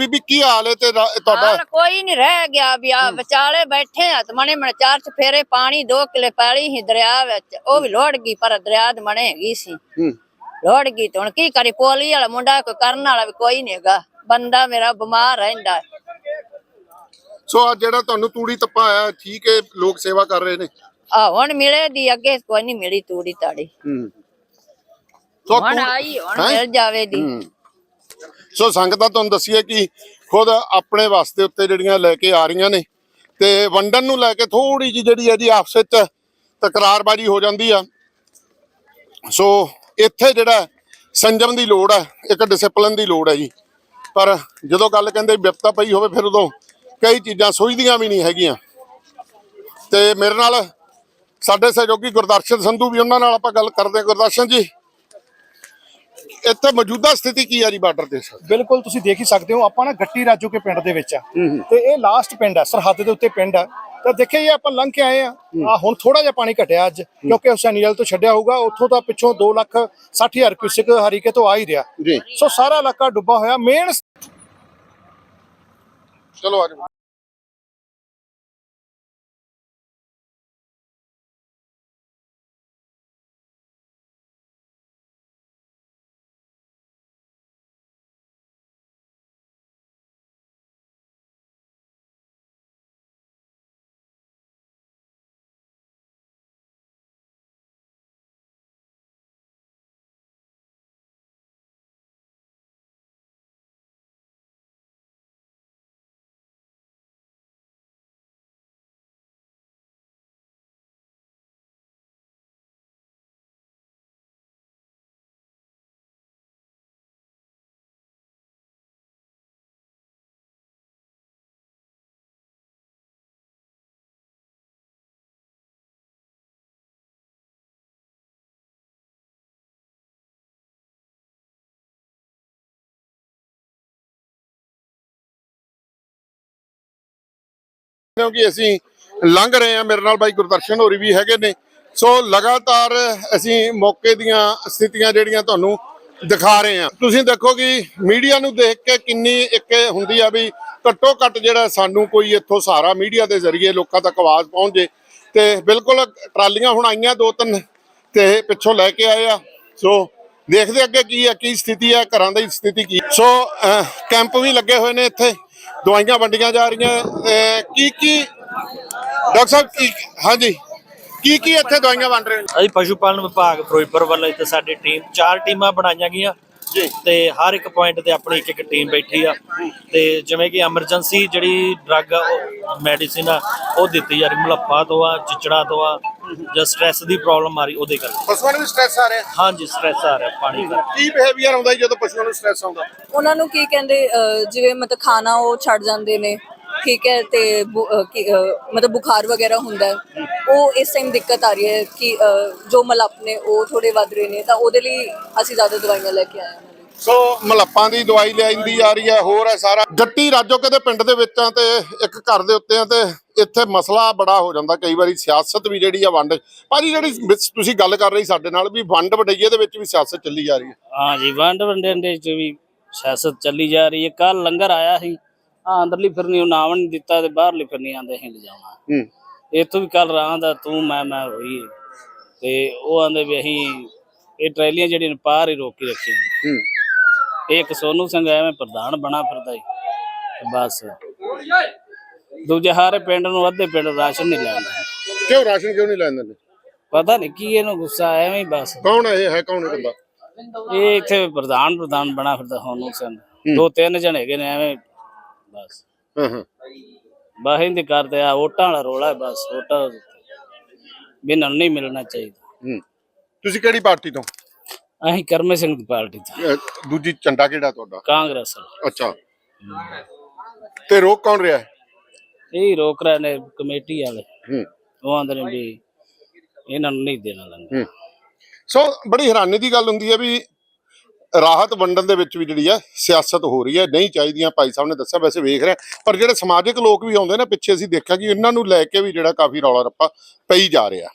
ਬੀਬੀ ਕੀ ਹਾਲ ਹੈ ਤੇ ਰਾ- ਤੁਹਾਡਾ? ਹਾਲ ਕੋਈ ਨਹੀਂ ਰਹਿ ਗਿਆ ਵੀ ਆ ਵਿਚਾਲੇ ਬੈਠੇ ਆ ਤੇ ਮਣੇ ਮਣੇ ਚਾਰ ਚਫੇਰੇ ਪਾਣੀ ਦੋ ਕਿਲੇ ਪੈਲੀ ਸੀ ਦਰਿਆ ਵਿੱਚ। ਉਹ ਵੀ ਲੋੜ ਗਈ ਪਰ ਦਰਿਆ ਦੇ ਮਣੇ ਹੈਗੀ ਸੀ। ਹੂੰ। ਲੋੜ ਗਈ ਤੇ ਹੁਣ ਕੀ ਕਰੀ ਪੋਲੀ ਵਾਲਾ ਮੁੰਡਾ ਕੋਈ ਕਰਨ ਵਾਲਾ ਵੀ ਕੋਈ ਨਹੀਂ ਹੈਗਾ। ਬੰਦਾ ਮੇਰਾ ਬਿਮਾਰ ਰਹਿੰਦਾ। ਹੈ। ਸੋ ਆ ਜਿਹੜਾ ਤੁਹਾਨੂੰ ਤੂੜੀ ਤੱਪਾ ਆਇਆ ਠੀਕ ਹੈ ਲੋਕ ਸੇਵਾ ਕਰ ਰਹੇ ਨੇ। ਆ ਹੁਣ ਮਿਲੇ ਦੀ ਅੱਗੇ ਕੋਈ ਨਹੀਂ ਮਿਲੀ ਤੂੜੀ ਤਾੜੀ। ਹੂੰ। ਸੋ ਹੁਣ ਆਈ ਹੁਣ ਹੈਂ? ਮਿਲ ਜਾਵੇ ਦੀ। ਹੂੰ। ਸੋ ਸੰਗਤਾਂ ਤੁਹਾਨੂੰ ਦੱਸੀਏ ਕਿ ਖੁਦ ਆਪਣੇ ਵਾਸਤੇ ਉੱਤੇ ਜਿਹੜੀਆਂ ਲੈ ਕੇ ਆ ਰਹੀਆਂ ਨੇ ਤੇ ਵੰਡਨ ਨੂੰ ਲੈ ਕੇ ਥੋੜੀ ਜਿਹੀ ਜਿਹੜੀ ਹੈ ਜੀ ਆਪਸ ਵਿੱਚ ਤਕਰਾਰਬਾਜ਼ੀ ਹੋ ਜਾਂਦੀ ਆ। ਸੋ ਇੱਥੇ ਜਿਹੜਾ ਸੰਜਮ ਦੀ ਲੋੜ ਹੈ ਇੱਕ ਡਿਸਪਲਿਨ ਦੀ ਲੋੜ ਹੈ ਜੀ। ਪਰ ਜਦੋਂ ਗੱਲ ਕਹਿੰਦੇ ਵਿਪਤਾ ਪਈ ਹੋਵੇ ਫਿਰ ਉਦੋਂ ਕਈ ਚੀਜ਼ਾਂ ਸੋਚਦੀਆਂ ਵੀ ਨਹੀਂ ਹੈਗੀਆਂ। ਤੇ ਮੇਰੇ ਨਾਲ ਸਾਡੇ ਸਹਿਯੋਗੀ ਗੁਰਦਰਸ਼ਨ ਸੰਧੂ ਵੀ ਉਹਨਾਂ ਨਾਲ ਆਪਾਂ ਗੱਲ ਕਰਦੇ ਹਾਂ। ਗੁਰਦਰਸ਼ਨ ਜੀ ਇੱਥੇ ਮੌਜੂਦਾ ਸਥਿਤੀ ਕੀ ਹੈ ਜੀ ਬਾਰਡਰ ਦੇ ਸਰ ਬਿਲਕੁਲ ਤੁਸੀਂ ਦੇਖ ਹੀ ਸਕਦੇ ਹੋ ਆਪਾਂ ਨਾ ਗੱਟੀ ਰਾਜੋ ਕੇ ਪਿੰਡ ਦੇ ਵਿੱਚ ਆ। ਤੇ ਇਹ ਲਾਸਟ ਪਿੰਡ ਆ ਸਰਹੱਦ ਦੇ ਉੱਤੇ ਪਿੰਡ ਆ। ਤਾਂ ਦੇਖਿਆ ਇਹ ਆਪਾਂ ਲੰਘ ਕੇ ਆਏ ਆ। ਆ ਹੁਣ ਥੋੜਾ ਜਿਹਾ ਪਾਣੀ ਘਟਿਆ ਅੱਜ ਕਿਉਂਕਿ ਹੁਸੈਨੀਅਲ ਤੋਂ ਛੱਡਿਆ ਹੋਊਗਾ ਉੱਥੋਂ ਤਾਂ ਪਿੱਛੋਂ 2 ਲੱਖ 60 ਹਜ਼ਾਰ ਕਿਊਸਿਕ ਹਰੀਕੇ ਤੋਂ ਆ ਹੀ ਰਿਹਾ। ਸੋ ਸਾਰਾ ਇਲਾਕਾ ਡੁੱਬਾ ਹੋਇਆ ਮੇਨ ਚਲੋ ਆਜੋ ਕਿਉਂਕਿ ਅਸੀਂ ਲੰਘ ਰਹੇ ਹਾਂ। ਮੇਰੇ ਨਾਲ ਬਾਈ ਗੁਰਦਰਸ਼ਨ ਹੋਰੀ ਵੀ ਹੈਗੇ ਨੇ। ਸੋ ਲਗਾਤਾਰ ਅਸੀਂ ਮੌਕੇ ਦੀਆਂ ਸਥਿਤੀਆਂ ਜਿਹੜੀਆਂ ਤੁਹਾਨੂੰ ਦਿਖਾ ਰਹੇ ਹਾਂ। ਤੁਸੀਂ ਦੇਖੋ ਕਿ ਮੀਡੀਆ ਨੂੰ ਦੇਖ ਕੇ ਕਿੰਨੀ ਇੱਕ ਹੁੰਦੀ ਆ ਵੀ ਘੱਟੋ ਘੱਟ ਜਿਹੜਾ ਸਾਨੂੰ ਕੋਈ ਇੱਥੋਂ ਸਹਾਰਾ ਮੀਡੀਆ ਦੇ ਜ਼ਰੀਏ ਲੋਕਾਂ ਤੱਕ ਆਵਾਜ਼ ਪਹੁੰਚ। ਜੇ ਤੇ ਬਿਲਕੁਲ ਟਰਾਲੀਆਂ ਹੁਣ ਆਈਆਂ ਦੋ ਤਿੰਨ ਤੇ ਪਿੱਛੋਂ ਲੈ ਕੇ ਆਏ ਆ। ਸੋ ਦੇਖਦੇ ਅੱਗੇ ਕੀ ਹੈ ਕੀ ਸਥਿਤੀ ਹੈ ਘਰਾਂ ਦੀ ਸਥਿਤੀ ਕੀ ਸੋ ਅਹ, ਕੈਂਪ ਵੀ ਲੱਗੇ ਹੋਏ ਨੇ ਇੱਥੇ। ਦਵਾਈਆਂ ਵੰਡੀਆਂ ਜਾ ਰਹੀਆਂ ਕੀ ਕੀ ਡਾਕਟਰ ਸਾਹਿਬ ਕੀ ਹਾਂਜੀ ਕੀ ਕੀ ਇੱਥੇ ਦਵਾਈਆਂ ਵੰਡ ਰਹੇ ਅਸੀਂ ਪਸ਼ੂ ਪਾਲਣ ਵਿਭਾਗ ਫਿਰੋਜ਼ਪੁਰ ਵੱਲੋਂ ਇੱਥੇ ਸਾਡੀ ਟੀਮ ਚਾਰ ਟੀਮਾਂ ਬਣਾਈਆਂ ਗਈਆਂ। ਜੀ। ਤੇ ਹਰ ਇੱਕ ਪੁਆਇੰਟ ਤੇ ਆਪਣੀ ਇੱਕ ਇੱਕ ਟੀਮ ਬੈਠੀ ਆ। ਤੇ ਜਿਵੇਂ ਕਿ ਐਮਰਜੈਂਸੀ ਜਿਹੜੀ ਡਰੱਗ ਮੈਡੀਸਿਨ ਆ ਉਹ ਦਿੱਤੀ ਜਾ ਰਹੀ ਮੁਲੱਪਾ ਤੋਂ ਆ ਚਿਚੜਾ ਤੋਂ ਆ ਜਾਂ ਸਟ੍ਰੈਸ ਦੀ ਪ੍ਰੋਬਲਮ ਆ ਰਹੀ ਉਹਦੇ ਕਰਕੇ। ਪਸ਼ੂਆਂ ਨੂੰ ਵੀ ਸਟ੍ਰੈਸ ਆ ਰਿਹਾ? ਹਾਂਜੀ ਸਟ੍ਰੈਸ ਆ ਰਿਹਾ ਪਾਣੀ ਦਾ ਕੀ ਬਿਹੇਵੀਅਰ ਆਉਂਦਾ ਜੀ ਜਦੋਂ ਪਸ਼ੂਆਂ ਨੂੰ ਸਟ੍ਰੈਸ ਆਉਂਦਾ? ਉਹਨਾਂ ਨੂੰ ਕੀ ਕਹਿੰਦੇ ਅਹ, ਜਿਵੇਂ ਮਤਲਬ ਖਾਣਾ ਉਹ ਛੱਡ ਜਾਂਦੇ ਨੇ ਠੀਕ ਹੈ ਤੇ ਬੁ- ਅਹ, ਕੀ, ਅਹ, ਮਤਲਬ ਬੁਖਾਰ ਵਗੈਰਾ ਹੁੰਦਾ ਹੈ। ਉਹ ਇਸ ਟਾਈਮ ਦਿੱਕਤ ਆ ਰਹੀ ਹੈ ਕਿ ਅਹ, ਜੋ ਮਲਪ ਨੇ ਉਹ ਥੋੜੇ ਵੱਧ ਰਹੇ ਨੇ ਤਾਂ ਉਹਦੇ ਲਈ ਅਸੀਂ ਜ਼ਿਆਦਾ ਦਵਾਈਆਂ ਲੈ ਕੇ ਆਏ ਹਾਂ। ਸੋ ਮਲੱਪਾਂ ਦੀ ਦਵਾਈ ਲਿਆਂਦੀ ਜਾ ਰਹੀ ਹੈ ਹੋਰ ਹੈ ਸਾਰਾ। ਗੱਟੀ ਰਾਜੋਕੇ ਦੇ ਪਿੰਡ ਦੇ ਵਿੱਚ ਆ ਤੇ ਇੱਕ ਘਰ ਦੇ ਉੱਤੇ ਆ ਤੇ ਇੱਥੇ ਮਸਲਾ ਬੜਾ ਹੋ ਜਾਂਦਾ ਕਈ ਵਾਰੀ ਸਿਆਸਤ ਵੀ ਜਿਹੜੀ ਆ ਵੰਡ ਭਾਜੀ ਜਿਹੜੀ ਵਿੱਚ ਤੁਸੀਂ ਗੱਲ ਕਰ ਰਹੀ ਸਾਡੇ ਨਾਲ ਵੀ ਵੰਡ ਵਡਈਏ ਦੇ ਵਿੱਚ ਵੀ ਸਿਆਸਤ ਚੱਲੀ ਜਾ ਰਹੀ ਹੈ। ਹਾਂ ਜੀ ਵੰਡ ਵੰਡੇ ਦੇ ਚ ਵੀ ਸਿਆਸਤ ਚੱਲੀ ਜਾ ਰਹੀ ਹੈ। ਕੱਲ ਲੰਗਰ ਆਇਆ ਸੀ ਆ ਅੰਦਰਲੀ ਫਿਰਨੀ ਉਹ ਨਾਮ ਨਹੀਂ ਦਿੱਤਾ ਤੇ ਬਾਹਰਲੀ ਫਿਰਨੀ ਆਂਦੇ ਅਸੀਂ ਲਿਜਾਉਣਾ ਹੂੰ। ਇੱਥੋਂ ਵੀ ਕੱਲ ਰਾਂ ਦਾ ਤੂੰ ਮੈਂ ਮੈਂ ਹੋਈ। ਤੇ ਉਹ ਆਂਦੇ ਵੀ ਅਸੀਂ ਇਹ ਟਰੈਲੀਆਂ ਜਿਹੜੀਆਂ ਪਾਰ ਹੀ ਰੋਕ ਕੇ ਰੱਖੀਆਂ। ਹੂੰ। ਇੱਕ ਸੋਨੂ ਸਿੰਘ ਐਵੇਂ ਪ੍ਰਧਾਨ ਬਣਾ ਫਿਰਦਾ ਤੇ ਬਸ। ਦੂਜੇ ਹਾਰੇ ਪਿੰਡ ਨੂੰ ਅੱਧੇ ਪਿੰਡ ਰਾਸ਼ਨ ਨਹੀਂ ਲੈਂਦਾ ਕਿਉਂ ਰਾਸ਼ਨ ਕਿਉਂ ਨਹੀਂ ਲੈਂਦੇ ਨੇ ਪਤਾ ਨਹੀਂ ਕੀ ਇਹਨੂੰ ਗੁੱਸਾ ਐਵੇਂ ਹੀ ਬਸ। ਕੌਣ ਹੈ ਇਹ? ਹੈ ਕੌਣ ਇਹ ਬੰਦਾ? ਇਹ ਇੱਥੇ ਪ੍ਰਧਾਨ ਪ੍ਰਧਾਨ ਬਣਾ ਫਿਰਦਾ ਸੋਨੂ ਸਿੰਘ। ਦੋ ਤਿੰਨ ਜਣੇ ਹੈਗੇ ਨੇ ਐਵੇਂ ਬਸ। ਹਾਂ ਹਾਂ। ਕਰਦੇ ਆ ਵੋਟਾਂ ਵਾਲਾ ਰੋਲਾ ਹੈ ਬਸ ਵੋਟਾਂ ਵੀ ਇਹਨਾਂ ਨੂੰ ਨਹੀਂ ਮਿਲਣਾ ਚਾਹੀਦਾ। ਹੂੰ। ਤੁਸੀਂ ਕਿਹੜੀ ਪਾਰਟੀ ਤੋਂ? ਅਸੀਂ ਕਰਮੇ ਸਿੰਘ ਦੀ ਪਾਰਟੀ ਅਹ ਦੂਜੀ ਝੰਡਾ ਕਿਹੜਾ ਤੁਹਾਡਾ? ਕਾਂਗਰਸ ਵਾਲਾ। ਅੱਛਾ। ਤੇ ਰੋਕ ਕੌਣ ਰਿਹਾ ਹੈ? ਇਹ ਰੋਕ ਰਹੇ ਨੇ ਕਮੇਟੀ ਵਾਲੇ। ਹੂੰ। ਉਹ ਆਂਦੇ ਨੇ ਵੀ ਇਹਨਾਂ ਨੂੰ ਨਹੀਂ ਦੇਣਾ ਲੰਗਰ ਹੂੰ। ਸੋ ਬੜੀ ਹੈਰਾਨੀ ਦੀ ਗੱਲ ਹੁੰਦੀ ਹੈ ਵੀ ਰਾਹਤ ਵੰਡਣ ਦੇ ਵਿੱਚ ਵੀ ਜਿਹੜੀ ਹੈ ਸਿਆਸਤ ਹੋ ਰਹੀ ਹੈ ਨਹੀਂ ਚਾਹੀਦੀਆਂ। ਭਾਈ ਸਾਹਿਬ ਨੇ ਦੱਸਿਆ ਵੈਸੇ ਵੇਖ ਰਿਹਾ ਪਰ ਜਿਹੜੇ ਸਮਾਜਿਕ ਲੋਕ ਵੀ ਆਉਂਦੇ ਨੇ ਪਿੱਛੇ ਅਸੀਂ ਦੇਖਿਆ ਕਿ ਇਹਨਾਂ ਨੂੰ ਲੈ ਕੇ ਵੀ ਜਿਹੜਾ ਕਾਫੀ ਰੌਲਾ ਰੱਪਾ ਪਈ ਜਾ ਰਿਹਾ।